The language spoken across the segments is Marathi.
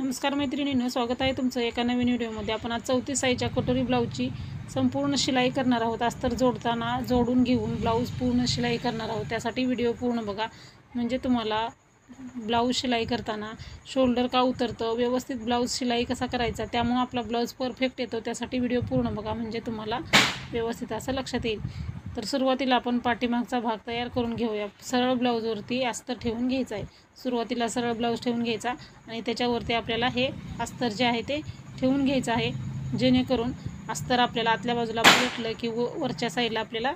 नमस्कार मैत्रिणीनं स्वागत आहे तुमचं एका नवीन व्हिडिओमध्ये. आपण आज चौथी साईच्या कटोरी ब्लाऊजची संपूर्ण शिलाई करणार आहोत. अस्तर जोडताना जोडून घेऊन ब्लाऊज पूर्ण शिलाई करणार आहोत. त्यासाठी व्हिडिओ पूर्ण बघा. म्हणजे तुम्हाला ब्लाऊज शिलाई करताना शोल्डर का उतरतं व्यवस्थित ब्लाऊज शिलाई कसा करायचा त्यामुळं आपला ब्लाऊज परफेक्ट येतो. त्यासाठी व्हिडिओ पूर्ण बघा. म्हणजे तुम्हाला व्यवस्थित असं लक्षात येईल. तर सुरुवातीला आपण पाठीमागचा भाग तयार करून घेऊया. सरळ ब्लाऊजवरती अस्तर ठेवून घ्यायचं आहे. सुरुवातीला सरळ ब्लाऊज ठेवून घ्यायचा आणि त्याच्यावरती आपल्याला हे अस्तर जे आहे ते ठेवून घ्यायचं आहे. जेणेकरून अस्तर आपल्याला आतल्या बाजूला भेटलं की व वरच्या साईडला आपल्याला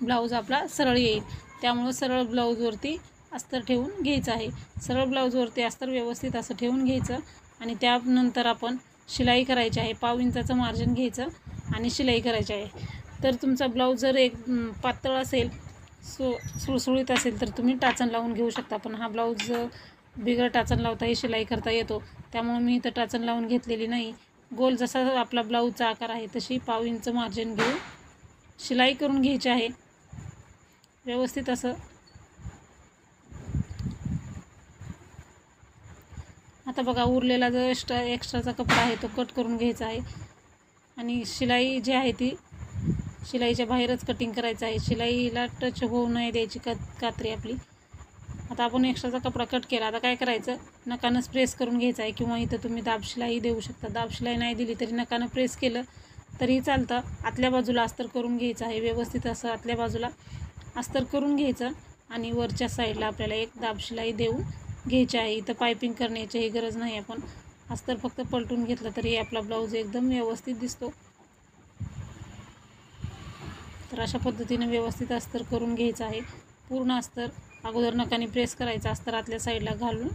ब्लाऊज आपला सरळ येईल. त्यामुळं सरळ ब्लाऊजवरती अस्तर ठेवून घ्यायचं आहे. सरळ ब्लाऊजवरती अस्तर व्यवस्थित असं ठेवून घ्यायचं आणि त्यानंतर आपण शिलाई करायची आहे. पाव इंचाचं मार्जिन घ्यायचं आणि शिलाई करायची आहे. तर तुमचा ब्लाऊज जर एक पातळ असेल सु सुळसुळीत असेल तर तुम्ही टाचण लावून घेऊ शकता. पण हा ब्लाऊज बिगर टाचण लावताही शिलाई करता येतो. त्यामुळे मी इथं टाचण लावून घेतलेली नाही. गोल जसा आपला ब्लाऊजचा आकार आहे तशी पाव इंच मार्जिन घेऊन शिलाई करून घ्यायची आहे. व्यवस्थित असं. आता बघा उरलेला जो एक्स्ट्रा एक्स्ट्राचा कपडा आहे तो कट करून घ्यायचा आहे. आणि शिलाई जी आहे ती शिलाईच्या बाहेरच कटिंग करायचं आहे. शिलाईला टच होऊ नये द्यायची का कात्री आपली. आता आपण एक्स्ट्राचा कपडा कट केला. आता काय करायचं? नकानंच प्रेस करून घ्यायचं आहे किंवा इथं तुम्ही दाबशिलाई देऊ शकता. दाबशिलाई नाही दिली तरी नकानं प्रेस केलं तरी चालतं. आतल्या बाजूला अस्तर करून घ्यायचं आहे. व्यवस्थित असं आतल्या बाजूला अस्तर करून घ्यायचं आणि वरच्या साईडला आपल्याला एक दाबशिलाई देऊन घ्यायची आहे. इथं पायपिंग करण्याचीही गरज नाही. आपण अस्तर फक्त पलटून घेतलं तरी आपला ब्लाऊज एकदम व्यवस्थित दिसतो. तर अशा पद्धतीने व्यवस्थित अस्तर करून घ्यायचं आहे. पूर्ण अस्तर अगोदर नकाने प्रेस करायचं अस्तर आतल्या साईडला घालून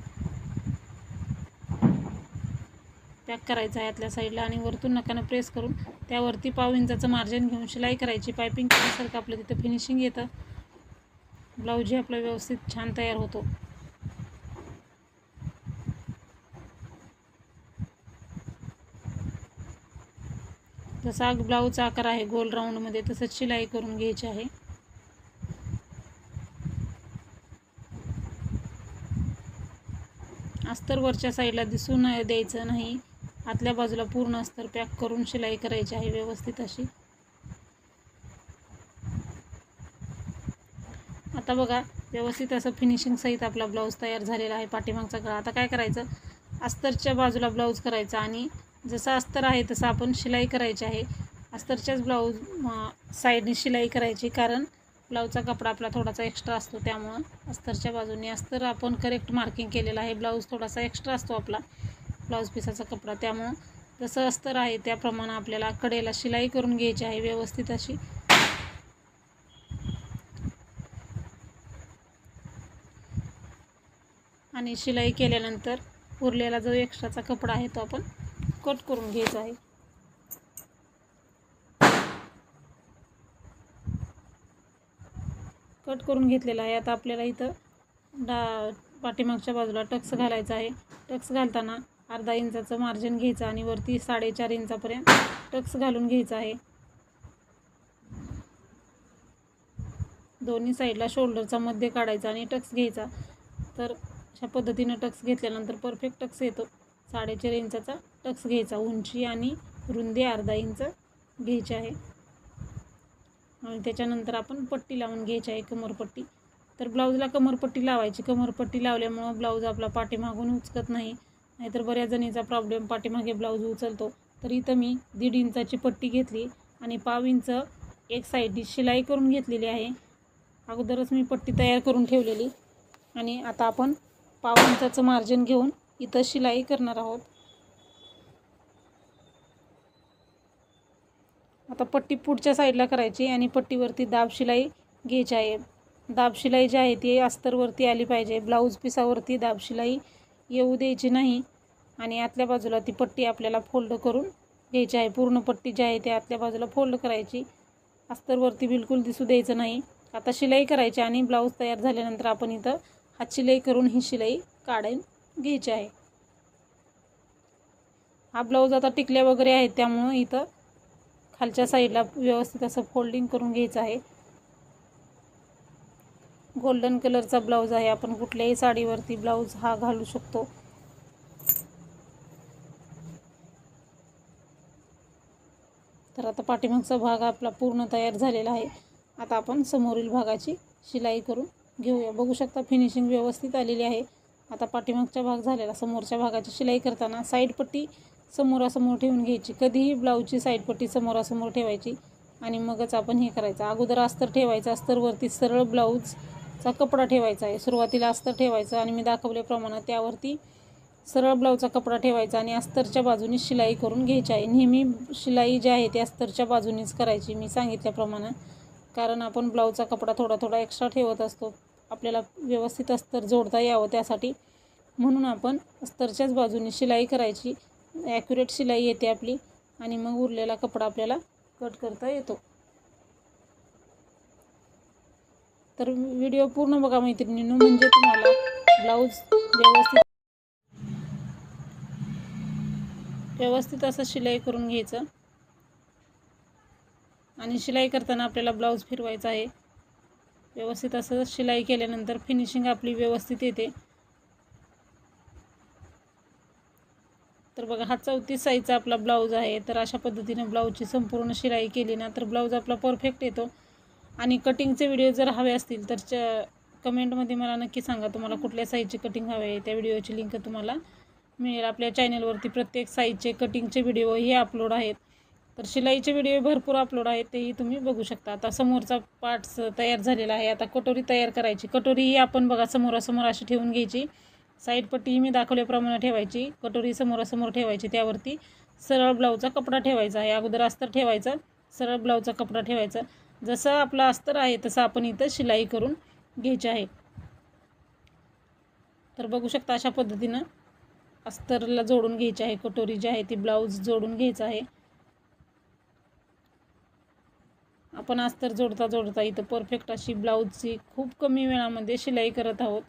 पॅक करायचं आहे आतल्या साईडला आणि वरतून नकानं प्रेस करून त्यावरती पाव इंचाचं मार्जिन घेऊन शिलाई करायची. पायपिंग केल्यासारखं आपलं तिथं फिनिशिंग येतं. ब्लाऊजही आपला व्यवस्थित छान तयार होतो. जसा ब्लाऊजचा आकार आहे गोल राऊंडमध्ये तसंच शिलाई करून घ्यायची आहे. अस्तर वरच्या साईडला दिसू न द्यायचं नाही. आतल्या बाजूला पूर्ण अस्तर पॅक करून शिलाई करायची आहे व्यवस्थित अशी. आता बघा व्यवस्थित असं फिनिशिंग सहित आपला ब्लाऊज तयार झालेला आहे पाठीमागचा गळा. आता काय करायचं? अस्तरच्या बाजूला ब्लाऊज करायचा आणि जसं अस्तर आहे तसं आपण शिलाई करायची आहे. अस्तरच्याच ब्लाऊज साईडने शिलाई करायची कारण ब्लाऊजचा कपडा आपला थोडासा एक्स्ट्रा असतो त्यामुळं अस्तरच्या बाजूने अस्तर आपण करेक्ट मार्किंग केलेलं आहे. ब्लाऊज थोडासा एक्स्ट्रा असतो आपला ब्लाऊज पिसाचा कपडा. त्यामुळं जसं अस्तर आहे त्याप्रमाणे आपल्याला कडेला शिलाई करून घ्यायची आहे व्यवस्थित अशी. आणि शिलाई केल्यानंतर उरलेला जो एक्स्ट्राचा कपडा आहे तो आपण कट करून घ्यायचं आहे. कट करून घेतलेला आहे. आता आपल्याला इथं डा पाठीमागच्या बाजूला टक्स घालायचा आहे. टक्स घालताना अर्धा इंचाचं मार्जिन घ्यायचं आणि वरती साडेचार इंचापर्यंत टक्स घालून घ्यायचा आहे. दोन्ही साईडला शोल्डरचा मध्य काढायचा आणि टक्स घ्यायचा. तर अशा पद्धतीनं टक्स घेतल्यानंतर परफेक्ट टक्स येतो. साडेचार इंचाचा टक्स घ्यायचा. उंची आणि रुंदी अर्धा इंच घ्यायची आहे. आणि त्याच्यानंतर आपण पट्टी लावून घ्यायची आहे कमरपट्टी तर ब्लाऊजला कमरपट्टी लावायची. कमरपट्टी लावल्यामुळं ब्लाऊज आपला पाठीमागून उचकत नाही. नाहीतर बऱ्याच जणीचा प्रॉब्लेम पाठीमागे ब्लाऊज उचलतो. तर इथं मी दीड इंचाची पट्टी घेतली आणि पाव इंच एक साईडनी शिलाई करून घेतलेली आहे. अगोदरच मी पट्टी तयार करून ठेवलेली. आणि आता आपण पाव इंचाचं मार्जिन घेऊन इथं शिलाई करणार आहोत. आता पट्टी पुढच्या साईडला करायची आणि पट्टीवरती दाब शिलाई घ्यायची आहे. दाब शिलाई जी आहे ती अस्तरवरती आली पाहिजे. ब्लाऊज पिसावरती दाब शिलाई येऊ द्यायची नाही आणि आतल्या बाजूला ती पट्टी आपल्याला फोल्ड करून घ्यायची आहे. पूर्ण पट्टी जी आहे ती आतल्या बाजूला फोल्ड करायची. अस्तरवरती बिलकुल दिसू द्यायचं नाही. आता शिलाई करायची आणि ब्लाऊज तयार झाल्यानंतर आपण इथं हात शिलाई करून ही शिलाई काढून घ्यायची आहे. हा ब्लाऊज आता टिकल्या वगैरे आहेत त्यामुळं इथं खालच्या साईडला व्यवस्थित असं फोल्डिंग करून घ्यायचं आहे. गोल्डन कलरचा ब्लाऊज आहे. आपण कुठल्याही साडीवरती ब्लाऊज हा घालू शकतो. तर आता पाठीमागचा भाग आपला पूर्ण तयार झालेला आहे. आता आपण समोरील भागाची शिलाई करून घेऊया. बघू शकता फिनिशिंग व्यवस्थित आलेली आहे. आता पाठीमागचा भाग झालेला समोरच्या भागाची शिलाई करताना साईडपट्टी समोरासमोर ठेवून घ्यायची. कधीही ब्लाऊजची साईडपट्टी समोरासमोर ठेवायची आणि मगच आपण हे करायचं. अगोदर अस्तर ठेवायचं. अस्तरवरती सरळ ब्लाऊजचा कपडा ठेवायचा आहे. सुरुवातीला अस्तर ठेवायचं आणि मी दाखवल्याप्रमाणे त्यावरती सरळ ब्लाऊजचा कपडा ठेवायचा आणि अस्तरच्या बाजूने शिलाई करून घ्यायची आहे. नेहमी शिलाई जी आहे ती अस्तरच्या बाजूनेच करायची मी सांगितल्याप्रमाणे कारण आपण ब्लाऊजचा कपडा थोडा थोडा एक्स्ट्रा ठेवत असतो. आपल्याला व्यवस्थित अस्तर जोडता यावं त्यासाठी. म्हणून आपण अस्तरच्याच बाजूने शिलाई करायची. ॲक्युरेट शिलाई येते आपली. आणि मग उरलेला कपडा आपल्याला कट करता येतो. तर व्हिडिओ पूर्ण बघा मैत्रिणींनो. म्हणजे तुम्हाला ब्लाऊज व्यवस्थित व्यवस्थित असं शिलाई करून घ्यायचं. आणि शिलाई करताना आपल्याला ब्लाऊज फिरवायचा आहे. व्यवस्थित असं शिलाई केल्यानंतर फिनिशिंग आपली व्यवस्थित येते. तर बघा हा चौतीस साईजचा आपला ब्लाऊज आहे. तर अशा पद्धतीने ब्लाऊजची संपूर्ण शिलाई केली ना तर ब्लाऊज आपला परफेक्ट येतो. आणि कटिंगचे व्हिडिओ जर हवे असतील तर च कमेंटमध्ये मला नक्की सांगा तुम्हाला कुठल्या साईजची कटिंग हवे आहे. त्या व्हिडिओची लिंक तुम्हाला मिळेल. आपल्या चॅनलवरती प्रत्येक साईजचे कटिंगचे व्हिडिओ हे अपलोड आहेत. तर शिलाईचे व्हिडिओ भरपूर अपलोड आहेत तेही तुम्ही बघू शकता. आता समोरचा पार्ट्स तयार झालेला आहे. आता कटोरी तयार करायची. कटोरी ही आपण बघा समोरासमोर अशी ठेवून घ्यायची. साईडपट्टी मी दाखवल्याप्रमाणे ठेवायची. कटोरी समोरासमोर ठेवायची त्यावरती. सरळ ब्लाऊजचा कपडा ठेवायचा. आहे अगोदर अस्तर ठेवायचं. सरळ ब्लाऊजचा कपडा ठेवायचा. जसं आपलं अस्तर आहे तसं आपण इथं शिलाई करून घ्यायची आहे. तर बघू शकता अशा पद्धतीनं अस्तरला जोडून घ्यायची आहे. कटोरी जी आहे ती ब्लाऊज जोडून घ्यायचं आहे. आपण अस्तर जोडता जोडता इथं परफेक्ट अशी ब्लाऊजची खूप कमी वेळामध्ये शिलाई करत आहोत.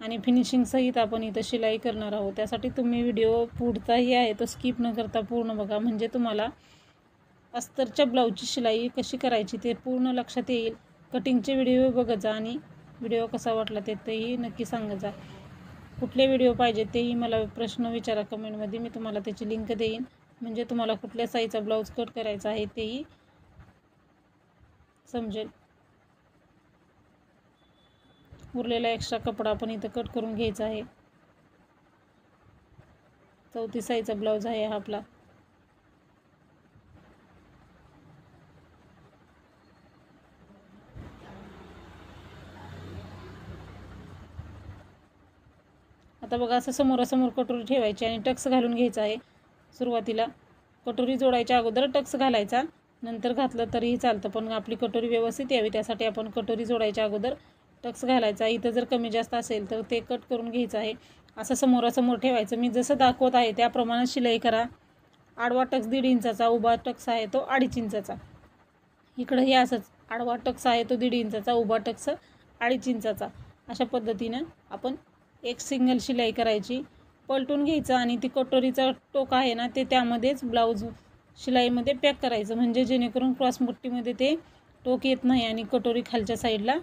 आणि फिनिशिंगसहित आपण इथं शिलाई करणार आहोत. त्यासाठी तुम्ही व्हिडिओ पुढचाही आहे तो स्किप न करता पूर्ण बघा. म्हणजे तुम्हाला अस्तरच्या ब्लाऊजची शिलाई कशी करायची ते पूर्ण लक्षात येईल. कटिंगचे व्हिडिओ बघत जा आणि व्हिडिओ कसा वाटला ते तेही नक्की सांगत जा. कुठले व्हिडिओ पाहिजे तेही मला प्रश्न विचारा कमेंटमध्ये मी तुम्हाला त्याची लिंक देईन. म्हणजे तुम्हाला कुठल्या साईजचा ब्लाऊज कट करायचा आहे तेही समजेल. उरलेला एक्स्ट्रा कपडा आपण इथं कट करून घ्यायचा आहे. चौथी साईजचा ब्लाऊज आहे हा आपला. आता बघा असं समोरासमोर कटोरी ठेवायची आणि टक्स घालून घ्यायचा आहे सुरुवातीला. कटोरी जोडायच्या अगोदर टक्स घालायचा. नंतर घातलं तरीही चालतं पण आपली कटोरी व्यवस्थित यावी त्यासाठी आपण कटोरी जोडायच्या अगोदर टक्स घालायचा इथं जर कमी जास्त असेल तर ते कट करून घ्यायचं आहे. असं समोरासमोर ठेवायचं. मी जसं दाखवत आहे त्याप्रमाणे शिलाई करा. आडवा टक्स दीड इंचाचा उभा टक्स आहे तो अडीच इंचाचा. इकडंही असंच आडवा टक्स आहे तो दीड इंचाचा उभा टक्स अडीच इंचाचा. अशा पद्धतीनं आपण एक सिंगल शिलाई करायची. पलटून घ्यायचं आणि ती कटोरीचा टोक आहे ना ते त्यामध्येच ब्लाऊज शिलाईमध्ये पॅक करायचं. म्हणजे जेणेकरून क्रॉसमुट्टीमध्ये ते टोक येत नाही आणि कटोरी खालच्या साईडला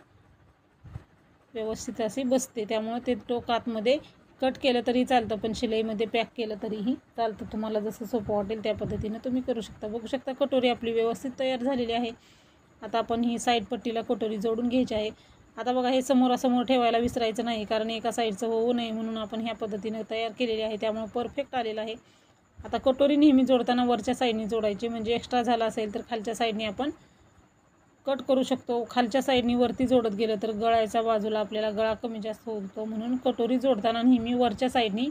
व्यवस्थित असे बसते. त्यामुळं ते टोक आतमध्ये कट केलं तरी चालतं पण शिलाईमध्ये पॅक केलं तरीही चालतं. तुम्हाला जसं सोपं वाटेल त्या पद्धतीनं तुम्ही करू शकता. बघू शकता कटोरी आपली व्यवस्थित तयार झालेली आहे. आता आपण ही साईड पट्टीला कटोरी जोडून घ्यायची आहे. आता बघा हे समोरासमोर ठेवायला विसरायचं नाही कारण एका साईडचं होऊ नये म्हणून आपण ह्या पद्धतीनं तयार केलेली आहे. त्यामुळे परफेक्ट आलेलं आहे. आता कटोरी नेहमी जोडताना वरच्या साईडने जोडायची. म्हणजे एक्स्ट्रा झाला असेल तर खालच्या साईडने आपण कट करू शकतो. खालच्या साईडनी वरती जोडत गेलं तर गळ्याच्या बाजूला आपल्याला गळा कमी जास्त होतो. म्हणून कटोरी जोडताना नेहमी वरच्या साईडनी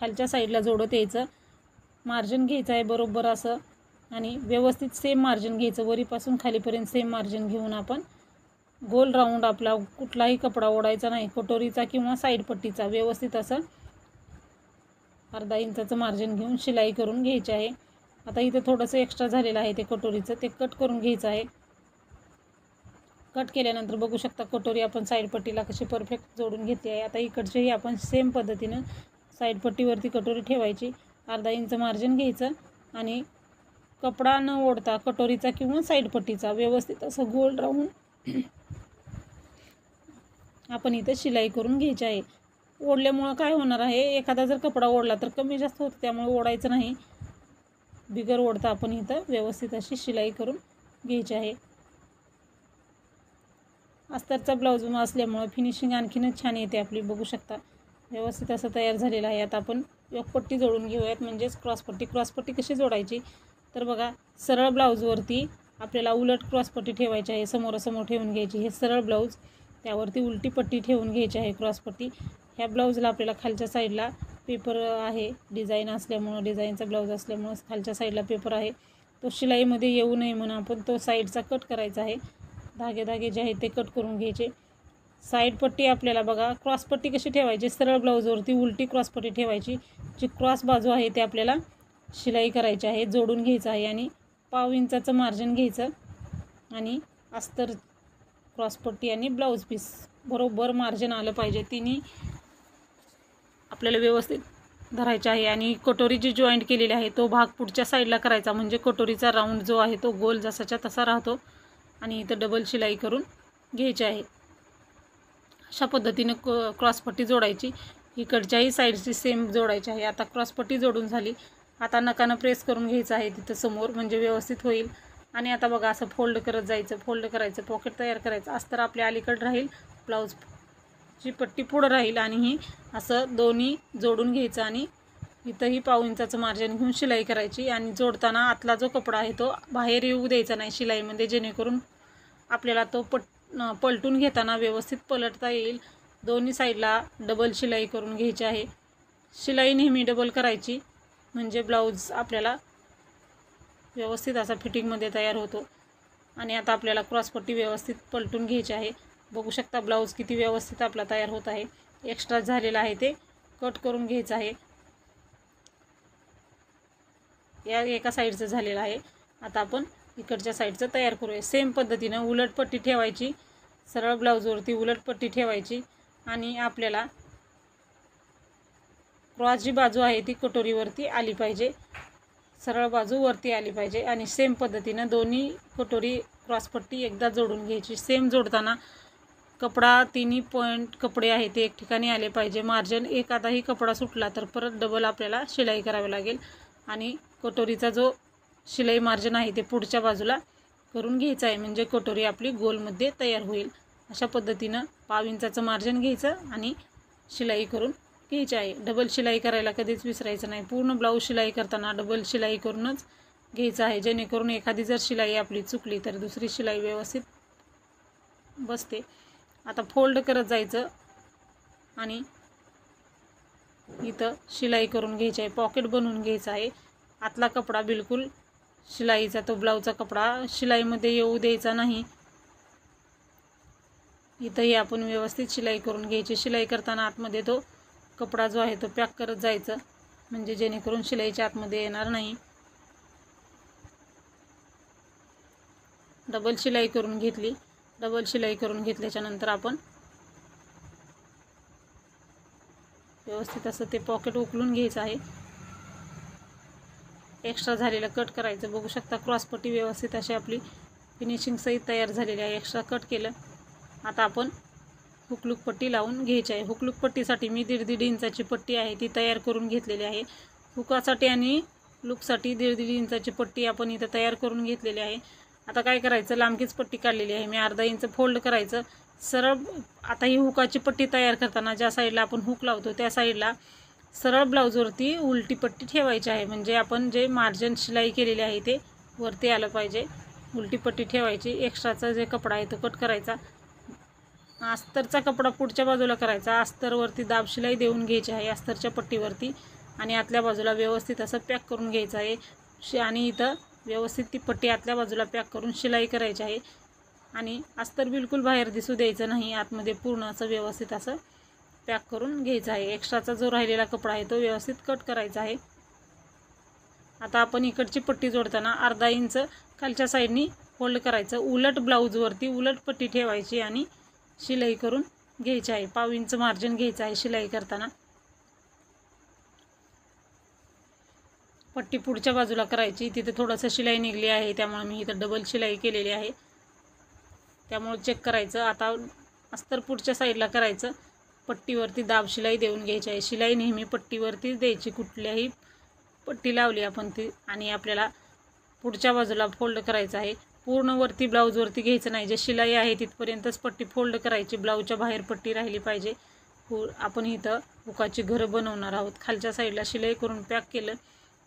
खालच्या साईडला जोडत यायचं. मार्जिन घ्यायचं आहे बरोबर असं. आणि व्यवस्थित सेम मार्जिन घ्यायचं. वरीपासून खालीपर्यंत सेम मार्जिन घेऊन आपण गोल राऊंड आपला कुठलाही कपडा ओढायचा नाही. कटोरीचा किंवा साईडपट्टीचा व्यवस्थित असं अर्धा इंचाचं मार्जिन घेऊन शिलाई करून घ्यायची आहे. आता इथं थोडंसं एक्स्ट्रा झालेलं आहे ते कटोरीचं. ते कट करून घ्यायचं आहे. कट केल्यानंतर बघू शकता कटोरी आपण साईड पट्टीला कशी परफेक्ट जोडून घेतली आहे. आता इकडचेही आपण सेम पद्धतीनं साईडपट्टीवरती कटोरी ठेवायची. अर्धा इंच मार्जिन घ्यायचं आणि कपडा न ओढता कटोरीचा किंवा साईड पट्टीचा व्यवस्थित असं गोल राहून आपण इथं शिलाई करून घ्यायची आहे. ओढल्यामुळं काय होणार आहे? एखादा जर कपडा ओढला तर कमी जास्त होतं त्यामुळे ओढायचं नाही. बिगर ओढता आपण इथं व्यवस्थित अशी शिलाई करून घ्यायची आहे. अस्तरचा ब्लाऊज असल्यामुळं फिनिशिंग आणखीनच छान येते आपली. बघू शकता. व्यवस्थित असं तयार झालेलं आहे. आता आपण पट्टी जोडून घेऊयात. म्हणजेच क्रॉसपट्टी क्रॉसपट्टी कशी जोडायची? तर बघा सरळ ब्लाऊजवरती आपल्याला उलट क्रॉसपट्टी ठेवायची आहे. समोरासमोर ठेवून घ्यायची. हे सरळ ब्लाऊज. त्यावरती उलटी पट्टी ठेवून घ्यायची आहे क्रॉसपट्टी ह्या ब्लाऊजला आपल्याला खालच्या साईडला पेपर आहे. डिझाईन असल्यामुळं डिझाईनचा ब्लाऊज असल्यामुळं खालच्या साईडला पेपर आहे. तो शिलाईमध्ये येऊ नये म्हणून आपण तो साईडचा कट करायचा आहे. धागे धागे जे आहेत ते कट करून घ्यायचे. साईड पट्टी आपल्याला बघा क्रॉसपट्टी कशी ठेवायची? सरळ ब्लाऊजवरती उलटी क्रॉसपट्टी ठेवायची. जी क्रॉस बाजू आहे ते आपल्याला शिलाई करायची आहे जोडून घ्यायचं आहे आणि पाव इंचाचं मार्जिन घ्यायचं आणि अस्तर क्रॉसपट्टी आणि ब्लाऊज पीस बरोबर मार्जिन आलं पाहिजे. तिन्ही आपल्याला व्यवस्थित धरायचे आहे आणि कटोरी जी जॉईंट केलेली आहे तो भाग पुढच्या साईडला करायचा. म्हणजे कटोरीचा राऊंड जो आहे तो गोल जसाच्या तसा राहतो. आणि इथं डबल शिलाई करून घ्यायची आहे. अशा पद्धतीनं क क्रॉसपट्टी जोडायची. इकडच्याही साईडची सेम जोडायची आहे. आता क्रॉसपट्टी जोडून झाली. आता नकानं प्रेस करून घ्यायचं आहे तिथं समोर म्हणजे व्यवस्थित होईल. आणि आता बघा असं फोल्ड करत जायचं फोल्ड करायचं पॉकेट तयार करायचं. अस्तर आपल्या अलीकडं राहील ब्लाऊजची पट्टी पुढं राहील आणि ही असं दोन्ही जोडून घ्यायचं आणि इथंही पाव इंचाचं मार्जिन घेऊन शिलाई करायची आणि जोडताना आतला जो कपडा आहे तो बाहेर येऊ द्यायचा नाही शिलाईमध्ये जेणेकरून आपल्याला तो पट पलटून घेताना व्यवस्थित पलटता येईल. दोन्ही साईडला डबल शिलाई करून घ्यायची आहे. शिलाई नेहमी डबल करायची म्हणजे ब्लाऊज आपल्याला व्यवस्थित असा फिटिंगमध्ये तयार होतो. आणि आता आपल्याला क्रॉसपट्टी व्यवस्थित पलटून घ्यायची आहे. बघू शकता ब्लाऊज किती व्यवस्थित आपला तयार होत आहे. एक्स्ट्रा झालेला आहे ते कट करून घ्यायचं आहे. या एका साईडचं झालेलं आहे. आता आपण इकडच्या साईडचं तयार करूया. सेम पद्धतीनं उलटपट्टी ठेवायची. सरळ ब्लाऊजवरती उलटपट्टी ठेवायची. आणि आपल्याला क्रॉस जी बाजू आहे ती कटोरीवरती आली पाहिजे. सरळ बाजू वरती आली पाहिजे. आणि सेम पद्धतीनं दोन्ही कटोरी क्रॉसपट्टी एकदा जोडून घ्यायची. सेम जोडताना कपडा तिन्ही पॉईंट कपडे आहे ते एक ठिकाणी आले पाहिजे. मार्जिन एखादाही कपडा सुटला तर परत डबल आपल्याला शिलाई करावी लागेल. आणि कटोरीचा जो शिलाई मार्जिन आहे ते पुढच्या बाजूला करून घ्यायचं आहे. म्हणजे कटोरी आपली गोलमध्ये तयार होईल. अशा पद्धतीनं पाव इंचाचं मार्जिन घ्यायचं आणि शिलाई करून घ्यायची आहे. डबल शिलाई करायला कधीच विसरायचं नाही. पूर्ण ब्लाऊज शिलाई करताना डबल शिलाई करूनच घ्यायचं आहे. जेणेकरून एखादी जर शिलाई आपली चुकली तर दुसरी शिलाई व्यवस्थित बसते. आता फोल्ड करत जायचं आणि इथं शिलाई करून घ्यायची आहे पॉकेट बनवून घ्यायचं आहे. आतला कपडा बिलकुल शिलाईचा तो ब्लाऊजचा कपडा शिलाईमध्ये येऊ द्यायचा नाही. इथंही आपण व्यवस्थित शिलाई करून घ्यायची. शिलाई करताना आतमध्ये तो कपडा जो आहे तो पॅक करत जायचं. म्हणजे जेणेकरून शिलाईच्या आतमध्ये येणार नाही. डबल शिलाई करून घेतली. डबल शिलाई करून घेतल्याच्यानंतर आपण व्यवस्थित असं ते पॉकेट उकलून घ्यायचं आहे. एक्स्ट्रा झालेलं कट करायचं. बघू शकता क्रॉसपट्टी व्यवस्थित अशी आपली फिनिशिंग सहित तयार झालेली आहे. एक्स्ट्रा कट केलं. आता आपण हुकलूक पट्टी लावून घ्यायची आहे. हुकलूक पट्टीसाठी मी दीड दीड इंचाची पट्टी आहे ती तयार करून घेतलेली आहे. हुकासाठी आणि लुकसाठी दीड दीड इंचाची पट्टी आपण इथं तयार करून घेतलेली आहे. आता काय करायचं? लांबकीच पट्टी काढलेली आहे. मी अर्धा इंच फोल्ड करायचं. सरळ आता ही हुकाची पट्टी तयार करताना ज्या साईडला आपण हुक लावतो त्या साईडला सरळ ब्लाऊजवरती उलटी पट्टी ठेवायची आहे. म्हणजे आपण जे मार्जिन शिलाई केलेली आहे ते वरती आलं पाहिजे. उलटी पट्टी ठेवायची. एक्स्ट्राचा जे कपडा आहे तो कट करायचा. अस्तरचा कपडा पुढच्या बाजूला करायचा. अस्तरवरती दाब शिलाई देऊन घ्यायची आहे अस्तरच्या पट्टीवरती. आणि आतल्या बाजूला व्यवस्थित असं पॅक करून घ्यायचं आहे. आणि इथं व्यवस्थित ती पट्टी आतल्या बाजूला पॅक करून शिलाई करायची आहे. आणि अस्तर बिलकुल बाहेर दिसू द्यायचं नाही. आतमध्ये पूर्ण असं व्यवस्थित असं पॅक करून घ्यायचं आहे. एक्स्ट्राचा जो राहिलेला कपडा आहे तो व्यवस्थित कट करायचा आहे. आता आपण इकडची पट्टी जोडताना अर्धा इंच खालच्या साईडनी फोल्ड करायचं. उलट ब्लाऊजवरती उलट पट्टी ठेवायची आणि शिलाई करून घ्यायची आहे. पाव इंच मार्जिन घ्यायचं आहे शिलाई करताना. पट्टी पुढच्या बाजूला करायची. तिथे थोडंसं शिलाई निघली आहे. त्यामुळे मी इथं डबल शिलाई केलेली आहे. त्यामुळे चेक करायचं. आता अस्तर पुढच्या साईडला करायचं. पट्टीवरती दाब शिलाई देऊन घ्यायची आहे. शिलाई नेहमी पट्टीवरतीच द्यायची. कुठल्याही पट्टी लावली आपण ती. आणि आपल्याला पुढच्या बाजूला फोल्ड करायचं आहे. पूर्ण वरती ब्लाऊजवरती घ्यायचं नाही. जे शिलाई आहे तिथपर्यंतच पट्टी फोल्ड करायची. ब्लाऊजच्या बाहेर पट्टी राहिली पाहिजे. पू आपण इथं हुकाची घरं बनवणार आहोत. खालच्या साईडला शिलाई करून पॅक केलं.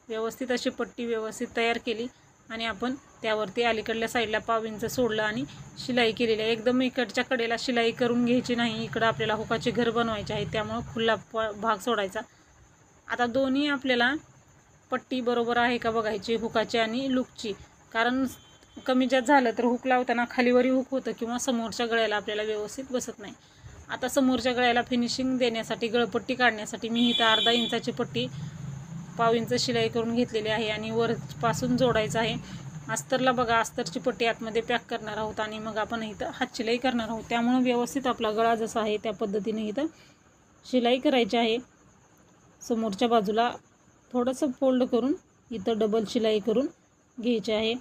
व्यवस्थित अशी पट्टी व्यवस्थित तयार केली. आणि आपण त्यावरती अलीकडल्या साईडला पाव इंच सोडलं आणि शिलाई केलेली आहे. एकदम इकडच्या कडेला शिलाई करून घ्यायची नाही. इकडं आपल्याला हुकाचे घर बनवायचे आहे. त्यामुळं खुल्ला प भाग सोडायचा. आता दोन्ही आपल्याला पट्टी बरोबर आहे का बघायची हुकाची आणि लुकची. कारण कमी जास्त झालं तर हुक लावताना खालीवरी हुक होतं किंवा समोरच्या गळ्याला आपल्याला व्यवस्थित बसत नाही. आता समोरच्या गळ्याला फिनिशिंग देण्यासाठी गळपट्टी काढण्यासाठी मी इथं अर्धा इंचाची पट्टी पाव इंच शिलाई करून घेतलेली आहे आणि वरपासून जोडायचं आहे. अस्तरला बघा अस्तरची पट्टी आतमध्ये पॅक करणार आहोत आणि मग आपण इथं हात शिलाई करणार आहोत. त्यामुळं व्यवस्थित आपला गळा जसा आहे त्या पद्धतीने इथं शिलाई करायची आहे. समोरच्या बाजूला थोडंसं फोल्ड करून इथं डबल शिलाई करून घ्यायचे आहे.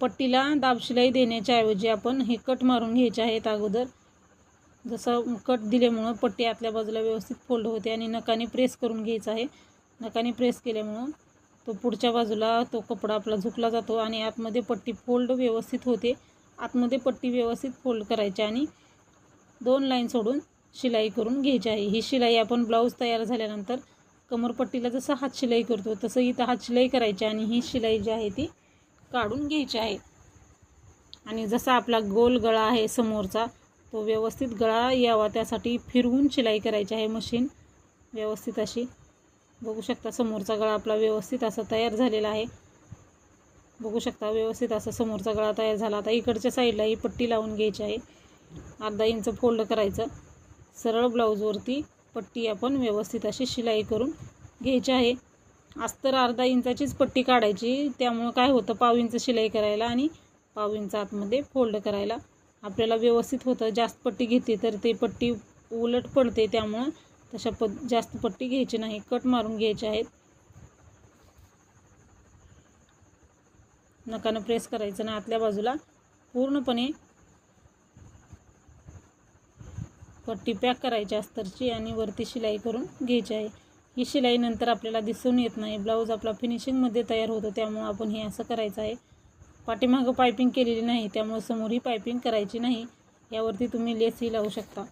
पट्टीला दाब शिलाई देण्याच्या ऐवजी आपण हे कट मारून घ्यायचे आहेत अगोदर. जसं कट दिल्यामुळं पट्टी आतल्या बाजूला व्यवस्थित फोल्ड होते आणि नकाने प्रेस करून घ्यायचं आहे. नकाने प्रेस केल्यामुळं तो पुढच्या बाजूला तो कपडा आपला झुकला जातो आणि आतमध्ये पट्टी फोल्ड व्यवस्थित होते. आतमध्ये पट्टी व्यवस्थित फोल्ड करायची आणि दोन लाईन सोडून शिलाई करून घ्यायची आहे. ही शिलाई आपण ब्लाऊज तयार झाल्यानंतर कमरपट्टीला जसं हात शिलाई करतो तसं इथं हात शिलाई करायची आणि ही शिलाई जी आहे ती काढून घ्यायची आहे. आणि जसा आपला गोल गळा आहे समोरचा तो व्यवस्थित गळा यावा त्यासाठी फिरवून शिलाई करायची आहे मशीन व्यवस्थित अशी. बघू शकता समोरचा गळा आपला व्यवस्थित असा तयार झालेला आहे. बघू शकता व्यवस्थित असा समोरचा गळा तयार झाला. आता इकडच्या साईडला ही पट्टी लावून घ्यायची आहे. अर्धा इंच फोल्ड करायचं. सरळ ब्लाऊजवरती पट्टी आपण व्यवस्थित अशी शिलाई करून घ्यायची आहे. अस्तर अर्धा इंचाचीच पट्टी काढायची. त्यामुळं काय होतं? पाव इंच शिलाई करायला आणि पाव इंच आतमध्ये फोल्ड करायला. आपल्याला व्यवस्थित होतं. जास्त पट्टी घेतली तर ते पट्टी उलट पडते. त्यामुळं तशा पद जास्त पट्टी घ्यायची नाही. कट मारून घ्यायचे आहेत. नकानं प्रेस करायचं ना आतल्या बाजूला. पूर्णपणे पट्टी पॅक करायची अस्तरची आणि वरती शिलाई करून घ्यायची आहे. ही शिलाई नंतर आपल्याला दिसून येत नाही. ब्लाऊज आपला फिनिशिंगमध्ये तयार होतो. त्यामुळं आपण हे असं करायचं आहे. पाठीमागं पायपिंग केलेली नाही त्यामुळे समोर ही पायपिंग करायची नाही यावरती तुम्ही लेसही लावू शकता.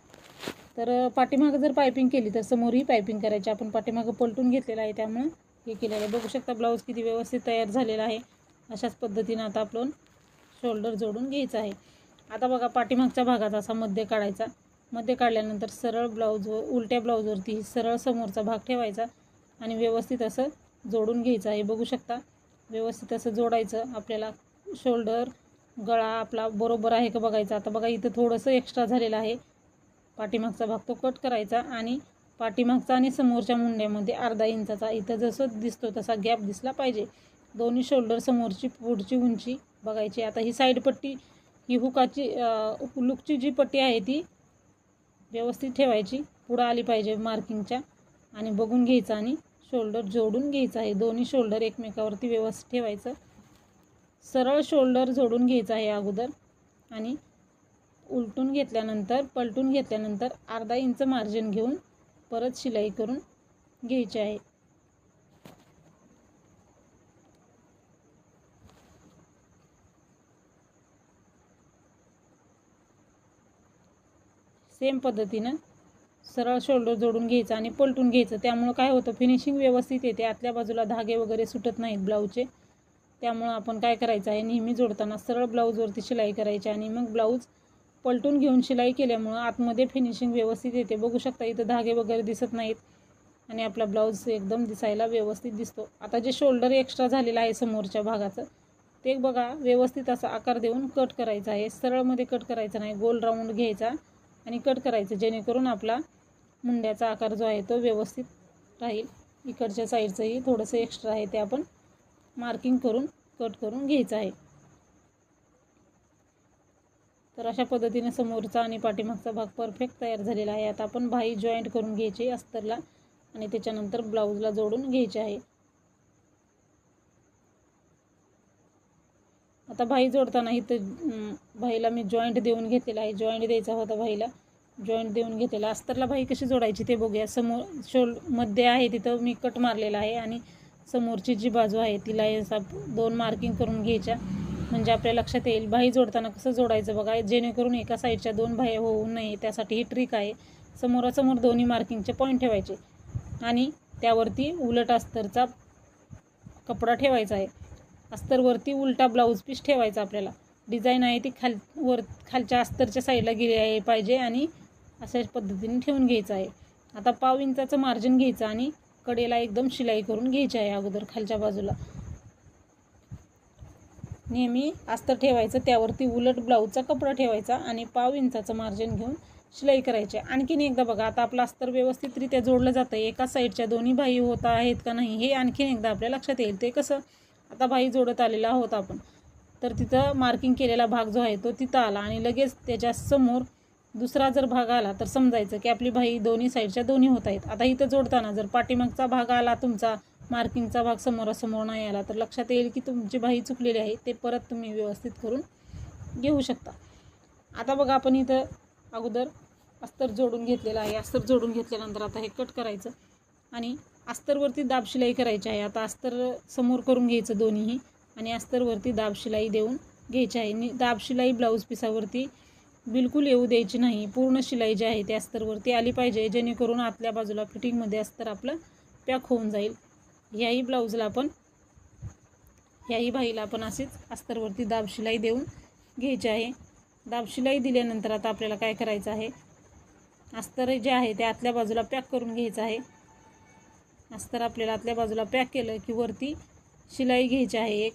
तर पाठीमागं जर पायपिंग केली तर समोरही पायपिंग करायची. आपण पाठीमागं पलटून घेतलेलं आहे त्यामुळं हे केलेलं आहे. बघू शकता ब्लाऊज किती व्यवस्थित तयार झालेला आहे. अशाच पद्धतीनं आता आपण शोल्डर जोडून घ्यायचं आहे. आता बघा पाठीमागच्या भागात असा मध्य काढायचा. मध्य काढल्यानंतर सरळ ब्लाऊजवर उलट्या ब्लाऊजवरती सरळ समोरचा भाग ठेवायचा आणि व्यवस्थित असं जोडून घ्यायचं आहे. बघू शकता व्यवस्थित असं जोडायचं आपल्याला. शोल्डर गळा आपला बरोबर आहे का बघायचा? आता बघा इथं थोडंसं एक्स्ट्रा झालेलं आहे. पाठीमागचा भाग तो कट करायचा आणि पाठीमागचा आणि समोरच्या मुंड्यामध्ये अर्धा इंचाचा इथं जसं दिसतो तसा गॅप दिसला पाहिजे. दोन्ही शोल्डर समोरची पुढची उंची बघायची. आता ही साईड पट्टी ही हुकाची लुकची जी पट्टी आहे ती व्यवस्थित ठेवायची. पुढं आली पाहिजे मार्किंगच्या आणि बघून घ्यायचं आणि शोल्डर जोडून घ्यायचं आहे. दोन्ही शोल्डर एकमेकावरती व्यवस्थित ठेवायचं. सरळ शोल्डर जोडून घ्यायचं आहे अगोदर आणि उलटून घेतल्यानंतर पलटून घेतल्यानंतर अर्धा इंच मार्जिन घेऊन परत शिलाई करून घ्यायची आहे. सेम पद्धतीनं सरळ शोल्डर जोडून घ्यायचं आणि पलटून घ्यायचं. त्यामुळं काय होतं फिनिशिंग व्यवस्थित येते. आतल्या बाजूला धागे वगैरे सुटत नाहीत ब्लाऊजचे. त्यामुळं आपण काय करायचं आहे? नेहमी जोडताना सरळ ब्लाऊजवरती शिलाई करायची आणि मग ब्लाऊज पलटून घेऊन शिलाई केल्यामुळं आतमध्ये फिनिशिंग व्यवस्थित येते. बघू शकता इथं धागे वगैरे दिसत नाहीत आणि आपला ब्लाऊज एकदम दिसायला व्यवस्थित दिसतो. आता जे शोल्डर एक्स्ट्रा झालेलं आहे समोरच्या भागाचं ते बघा व्यवस्थित असा आकार देऊन कट करायचा आहे. सरळमध्ये कट करायचा नाही. गोल राऊंड घ्यायचा आणि कट करायचं जेणेकरून आपला मुंड्याचा आकार जो आहे तो व्यवस्थित राहील. इकडच्या साईडचंही थोडंसं एक्स्ट्रा आहे ते आपण मार्किंग करून कट करून घ्यायचं आहे. तर अशा पद्धतीने समोरचा आणि पाठीमागचा भाग परफेक्ट तयार झालेला आहे. आता आपण भाई जॉईंट करून घ्यायची अस्तरला आणि त्याच्यानंतर ब्लाऊजला जोडून घ्यायचे आहे. आता भाई जोडताना इथं भाईला मी जॉईंट देऊन घेतलेला आहे. जॉईंट द्यायचा होता भाईला. जॉईंट देऊन घेतलेला. अस्तरला भाई कशी जोडायची ते बघूया. समोर शोलमध्ये आहे तिथं मी कट मारलेला आहे आणि समोरची जी बाजू आहे तिला असा दोन मार्किंग करून घ्यायच्या. म्हणजे आपल्या लक्षात येईल बाही जोडताना कसं जोडायचं बघा जेणेकरून एका साईडच्या दोन बाह्या होऊ नये त्यासाठी ही ट्रिक आहे. समोरासमोर दोन्ही मार्किंगचे पॉईंट ठेवायचे. आणि त्यावरती उलट अस्तरचा कपडा ठेवायचा आहे. अस्तरवरती उलटा ब्लाऊज पीस ठेवायचा आपल्याला. डिझाईन आहे ती खाल वर खालच्या अस्तरच्या साईडला गेली आहे पाहिजे आणि अशाच पद्धतीने ठेवून घ्यायचं आहे. आता पाव इंचाचं मार्जिन घ्यायचं आणि कडेला एकदम शिलाई करून घ्यायची आहे अगोदर खालच्या बाजूला. नेहमी अस्तर ठेवायचं त्यावरती उलट ब्लाऊजचा कपडा ठेवायचा आणि पाव इंचाचं मार्जिन घेऊन शिलाई करायची आणखीन एकदा बघा आता आपलं अस्तर व्यवस्थितरित्या जोडलं जातं एका साईडच्या दोन्ही बाई होत आहेत का नाही हे आणखीन एकदा आपल्या लक्षात येईल. ते कसं आता बाई जोडत आलेला आहोत आपण. तर तिथं मार्किंग केलेला भाग जो आहे तो तिथं आला आणि लगेच त्याच्यासमोर दुसरा जर भाग आला तर समजायचं की आपली भाई दोन्ही साईडच्या दोन्ही होत आहेत. आता इथं जोडताना जर पाठीमागचा भाग आला तुमचा मार्किंगचा भाग समोरासमोर नाही आला तर लक्षात येईल की तुमची भाई चुकलेली आहे. ते परत तुम्ही व्यवस्थित करून घेऊ शकता. आता बघा आपण इथं अगोदर अस्तर जोडून घेतलेलं आहे. अस्तर जोडून घेतल्यानंतर आता हे कट करायचं आणि अस्तरवरती दाब शिलाई करायची आहे. आता अस्तर समोर करून घ्यायचं दोन्हीही आणि अस्तरवरती दाब शिलाई देऊन घ्यायची आहे. दाब शिलाई ब्लाऊज पिसावरती बिलकुल येऊ द्यायची नाही. पूर्ण शिलाई जी आहे ती अस्तरवरती आली पाहिजे. जेणेकरून आतल्या बाजूला फिटिंगमध्ये अस्तर आपलं पॅक होऊन जाईल. ह्याही ब्लाऊजला आपण ह्याही बाईला आपण असेच अस्तरवरती दाब शिलाई देऊन घ्यायची आहे. दाब शिलाई दिल्यानंतर आता आपल्याला काय करायचं आहे? अस्तर जे आहे ते आतल्या बाजूला पॅक करून घ्यायचं आहे. अस्तर आपल्याला आतल्या बाजूला पॅक केलं की वरती शिलाई घ्यायची आहे एक.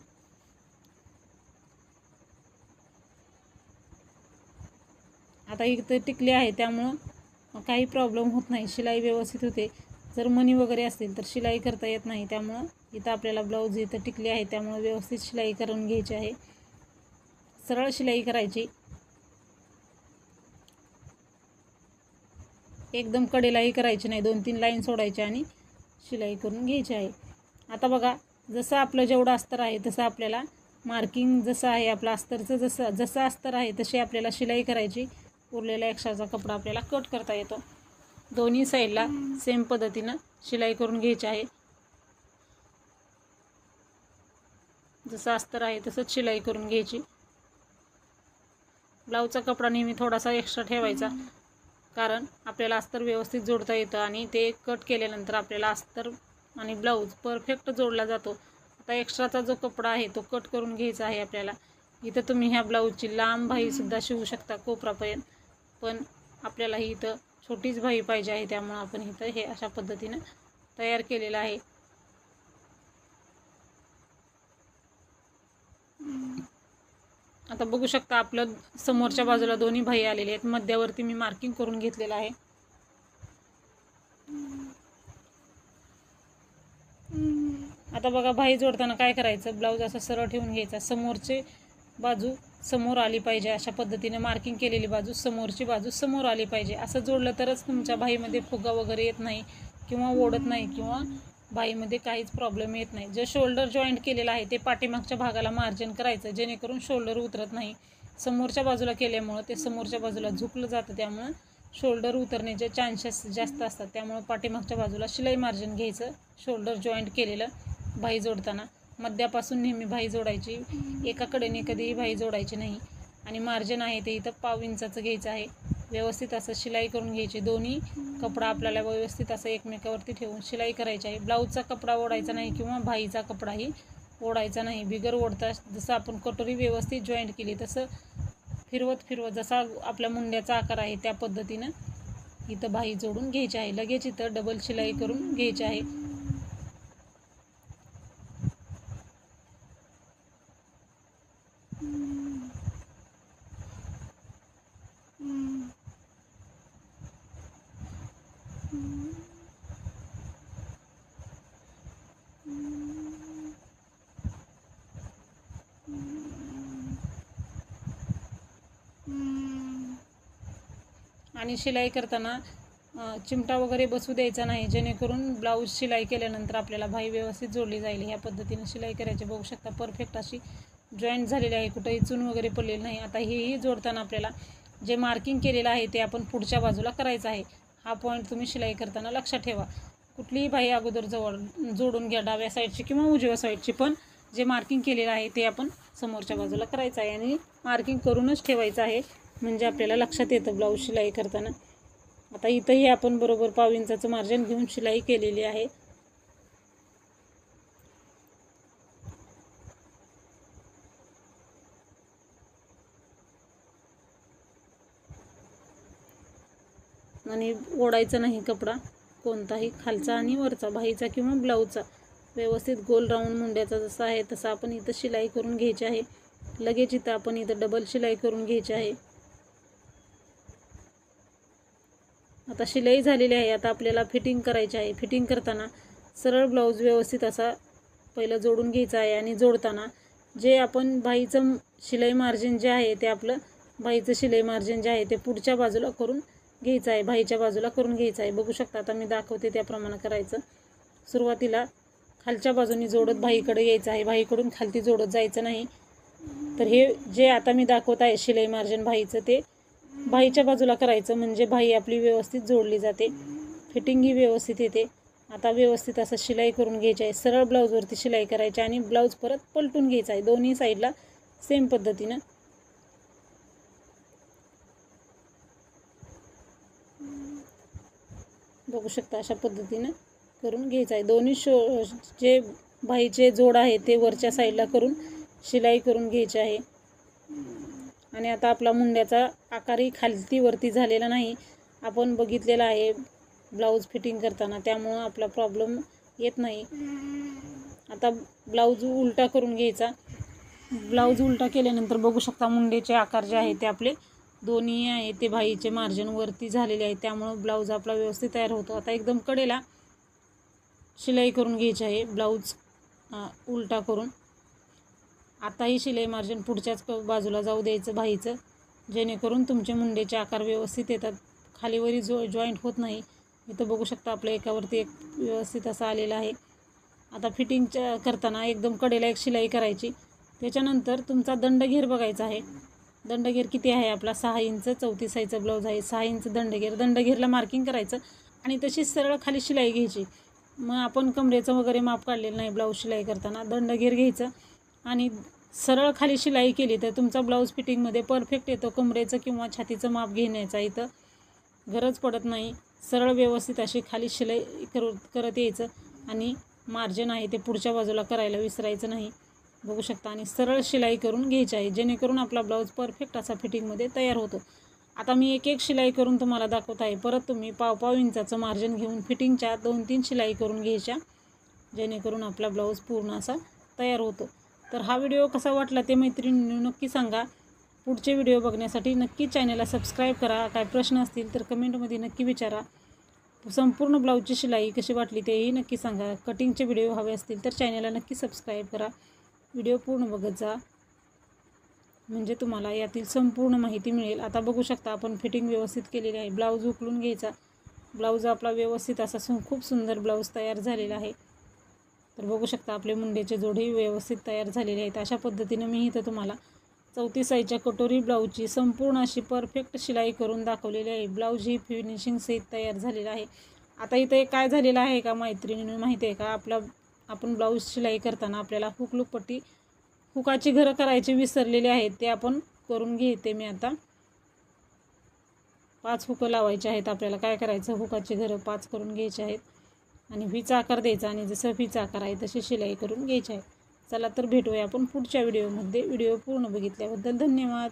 आता इथं टिकले आहे त्यामुळं काही प्रॉब्लेम होत नाही. शिलाई व्यवस्थित होते. जर मनी वगैरे असतील तर शिलाई करता येत नाही. त्यामुळं इथं आपल्याला ब्लाऊज इथं टिकले आहे त्यामुळं व्यवस्थित शिलाई करून घ्यायची आहे. सरळ शिलाई करायची. एकदम कडेलाही करायची नाही. दोन तीन लाईन सोडायची आणि शिलाई करून घ्यायची आहे. आता बघा जसं आपलं जेवढं अस्तर आहे तसं आपल्याला मार्किंग जसं आहे आपलं अस्तरचं जसं जसं अस्तर आहे तशी आपल्याला शिलाई करायची. उरलेला एक्स्ट्राचा कपडा आपल्याला कट करता येतो. दोन्ही साईडला सेम पद्धतीनं शिलाई करून घ्यायची आहे. जसं अस्तर आहे तसंच शिलाई करून घ्यायची. ब्लाऊजचा कपडा नेहमी थोडासा एक्स्ट्रा ठेवायचा. कारण आपल्याला अस्तर व्यवस्थित जोडता येतं आणि ते कट केल्यानंतर आपल्याला अस्तर आणि ब्लाऊज परफेक्ट जोडला जातो. आता एक्स्ट्राचा जो कपडा आहे तो कट करून घ्यायचा आहे आपल्याला. इथं तुम्ही ह्या ब्लाऊजची लांब भाईसुद्धा शिवू शकता कोपरापर्यंत. पण आपल्याला ही इथं छोटीच भाई पाहिजे आहे त्यामुळं आपण इथं हे अशा पद्धतीनं तयार केलेलं आहे. आता बघू शकता आपलं समोरच्या बाजूला दोन्ही भाई आलेले आहेत. मध्यावरती मी मार्किंग करून घेतलेलं आहे. आता बघा भाई जोडताना काय करायचं? ब्लाऊज असं सरळ ठेवून घ्यायचा. समोरचे बाजू समोर आली पाहिजे अशा पद्धतीने मार्किंग केलेली बाजू समोरची बाजू समोर आली पाहिजे. असं जोडलं तरच तुमच्या बाईमध्ये फुगा वगैरे येत नाही किंवा ओढत नाही किंवा बाईमध्ये काहीच प्रॉब्लेम येत नाही. जे शोल्डर जॉईंट केलेलं आहे ते पाठीमागच्या भागाला मार्जिन करायचं जेणेकरून शोल्डर उतरत नाही. समोरच्या बाजूला केल्यामुळं ते समोरच्या बाजूला झुकलं जातं त्यामुळं शोल्डर उतरण्याचे चान्सेस जास्त असतात. त्यामुळं पाठीमागच्या बाजूला शिलाई मार्जिन घ्यायचं शोल्डर जॉईंट केलेलं भाई जोडताना. मध्यापासून नेहमी भाई जोडायची. एका कडेने कधीही भाई जोडायची नाही. आणि मार्जिन आहे ते इथं पाव इंचाचं घ्यायचं आहे. व्यवस्थित असं शिलाई करून घ्यायची. दोन्ही कपडा आपल्याला व्यवस्थित असं एकमेकावरती ठेवून शिलाई करायची आहे. ब्लाऊजचा कपडा ओढायचा नाही किंवा भाईचा कपडाही ओढायचा नाही. बिगर ओढता जसं आपण कटोरी व्यवस्थित जॉईंट केली तसं फिरवत फिरवत जसा आपल्या मुंड्याचा आकार आहे त्या पद्धतीनं इथं भाई जोडून घ्यायची आहे. लगेच इथं डबल शिलाई करून घ्यायची आहे. आणि शिलाई करताना चिमटा वगैरे बसू द्यायचा नाही जेणेकरून ब्लाऊज शिलाई केल्यानंतर आपल्याला भाई व्यवस्थित जोडली जाईल. ह्या पद्धतीने शिलाई करायची. बघू शकता परफेक्ट अशी जॉईंट झालेली आहे. कुठंही चून वगैरे पडलेली नाही. आता हेही जोडताना आपल्याला जे मार्किंग केलेलं आहे ते आपण पुढच्या बाजूला करायचं आहे. हा पॉईंट तुम्ही शिलाई करताना लक्षात ठेवा. कुठलीही बाई अगोदर जवळ जोडून घ्या डाव्या साईडची किंवा उजव्या साईडची पण जे मार्किंग केलेलं आहे ते आपण समोरच्या बाजूला करायचं आहे. आणि मार्किंग करूनच ठेवायचं आहे. म्हणजे आपल्याला लक्षात येतं ब्लाऊज शिलाई करताना. आता इथंही आपण बरोबर पाव इंचाचं मार्जिन घेऊन शिलाई केलेली आहे. आणि ओढायचा नाही कपडा कोणताही खालचा आणि वरचा बाहीचा किंवा ब्लाऊजचा. व्यवस्थित गोल राऊंड मुंड्याचा जसा आहे तसा आपण इथं शिलाई करून घ्यायची आहे. लगेच इथं आपण इथं डबल शिलाई करून घ्यायची आहे. आता शिलाई झालेली आहे आता आपल्याला फिटिंग करायची आहे. फिटिंग करताना सरळ ब्लाऊज व्यवस्थित असा पहिलं जोडून घ्यायचा आहे आणि जोडताना जे आपण बाईचं शिलाई मार्जिन जे आहे ते आपलं बाईचं शिलाई मार्जिन जे आहे ते पुढच्या बाजूला करून घ्यायचं आहे बाईच्या बाजूला करून घ्यायचं आहे. बघू शकता आता मी दाखवते त्याप्रमाणे करायचं. सुरुवातीला खालच्या बाजूनी जोडत बाईकडे यायचं आहे. बाईकडून खालती जोडत जायचं नाही. तर हे जे आता मी दाखवत आहे शिलाई मार्जिन बाईचं ते भाईच्या बाजूला करायचं म्हणजे भाई आपली व्यवस्थित जोडली जाते. फिटिंगही व्यवस्थित येते. आता व्यवस्थित असं शिलाई करून घ्यायची आहे. सरळ ब्लाऊजवरती शिलाई करायची आणि ब्लाऊज परत पलटून घ्यायचा आहे. दोन्ही साईडला सेम पद्धतीनं. बघू शकता अशा पद्धतीनं करून घ्यायचं आहे. दोन्ही शो जे भाईचे जोड आहे ते वरच्या साईडला करून शिलाई करून घ्यायची आहे. आणि आता आपला मुंड्याचा आकारही खालती वरती झालेला नाही. आपण बघितलेला आहे ब्लाऊज फिटिंग करताना त्यामुळं आपला प्रॉब्लेम येत नाही. आता ब्लाऊज उलटा करून घ्यायचा. ब्लाऊज उलटा केल्यानंतर बघू शकता मुंडेचे आकार जे आहे ते आपले दोन्ही आहे ते भाईचे मार्जिन वरती झालेले आहे. त्यामुळं ब्लाऊज आपला व्यवस्थित तयार होतो. आता एकदम कडेला शिलाई करून घ्यायची आहे ब्लाऊज उलटा करून. आताही शिलाई मार्जिन पुढच्याच क बाजूला जाऊ द्यायचं भाईचं. जेणेकरून तुमचे मुंडेचे आकार व्यवस्थित येतात. खालीवरी जो जॉईंट होत नाही. इथं बघू शकता आपल्या एकावरती एक व्यवस्थित असा आलेला आहे. आता फिटिंगच्या करताना एकदम कडेला एक शिलाई करायची. त्याच्यानंतर तुमचा दंडघेर बघायचा आहे. दंडघेर किती आहे आपला? सहा इंच चौतीस आईचा ब्लाऊज आहे. सहा इंच दंडघेर. दंडघेरला मार्किंग करायचं आणि तशीच सरळ खाली शिलाई घ्यायची. मग आपण कमरेचं वगैरे माप काढलेलं नाही ब्लाऊज शिलाई करताना. दंडघेर घ्यायचं. आणि सरळ खाली शिलाई केली तर तुमचा ब्लाऊज फिटिंगमध्ये परफेक्ट येतो कमरेचं किंवा छातीचं माप घेण्याचा इथं गरज पडत नाही. सरळ व्यवस्थित अशी खाली शिलाई करू करत यायचं आणि मार्जिन आहे ते पुढच्या बाजूला करायला विसरायचं नाही. बघू शकता आणि सरळ शिलाई करून घ्यायची आहे जेणेकरून आपला ब्लाऊज परफेक्ट असा फिटिंगमध्ये तयार होतो. आता मी एक एक शिलाई करून तुम्हाला दाखवत आहे. परत तुम्ही पाव पाव इंचाचं मार्जिन घेऊन फिटिंगच्या दोन तीन शिलाई करून घ्यायच्या जेणेकरून आपला ब्लाऊज पूर्ण असा तयार होतो. तर हा व्हिडिओ कसा वाटला ते मैत्रिणी नक्की सांगा. पुढचे व्हिडिओ बघण्यासाठी नक्की चॅनलला सबस्क्राईब करा. काय प्रश्न असतील तर कमेंटमध्ये नक्की विचारा. संपूर्ण ब्लाऊजची शिलाई कशी वाटली तेही नक्की सांगा. कटिंगचे व्हिडिओ हवे असतील तर चॅनलला नक्की सबस्क्राईब करा. व्हिडिओ पूर्ण बघत जा. म्हणजे तुम्हाला यातील संपूर्ण माहिती मिळेल. आता बघू शकता आपण फिटिंग व्यवस्थित केलेली आहे. ब्लाऊज उकलून घ्यायचा. ब्लाऊज आपला व्यवस्थित असा सु खूप सुंदर ब्लाऊज तयार झालेला आहे. तर बघू शकता आपले मुंडेचे जोडे व्यवस्थित तयार झालेले आहेत. अशा पद्धतीनं मी इथं तुम्हाला चौतीस साईजच्या कटोरी ब्लाऊजची संपूर्ण अशी परफेक्ट शिलाई करून दाखवलेली आहे. ब्लाऊज ही फिनिशिंग सहित तयार झालेला आहे. आता इथं काय झालेलं आहे का मैत्रिणीनं माहिती आहे का? आपला आपण ब्लाऊज शिलाई करताना आपल्याला हुकलुकपट्टी हुकाची घरं करायचे विसरलेले आहेत ते आपण करून घेते मी आता. पाच हुकं लावायचे आहेत आपल्याला. काय करायचं? हुकाची घरं पाच करून घ्यायचे आहेत. आणि व्हीचा आकार द्यायचा आणि जसं व्हीचा आकार आहे तशी शिलाई करून घ्यायची आहे. चला तर भेटूया आपण पुढच्या व्हिडिओमध्ये व्हिडिओ पूर्ण बघितल्याबद्दल धन्यवाद.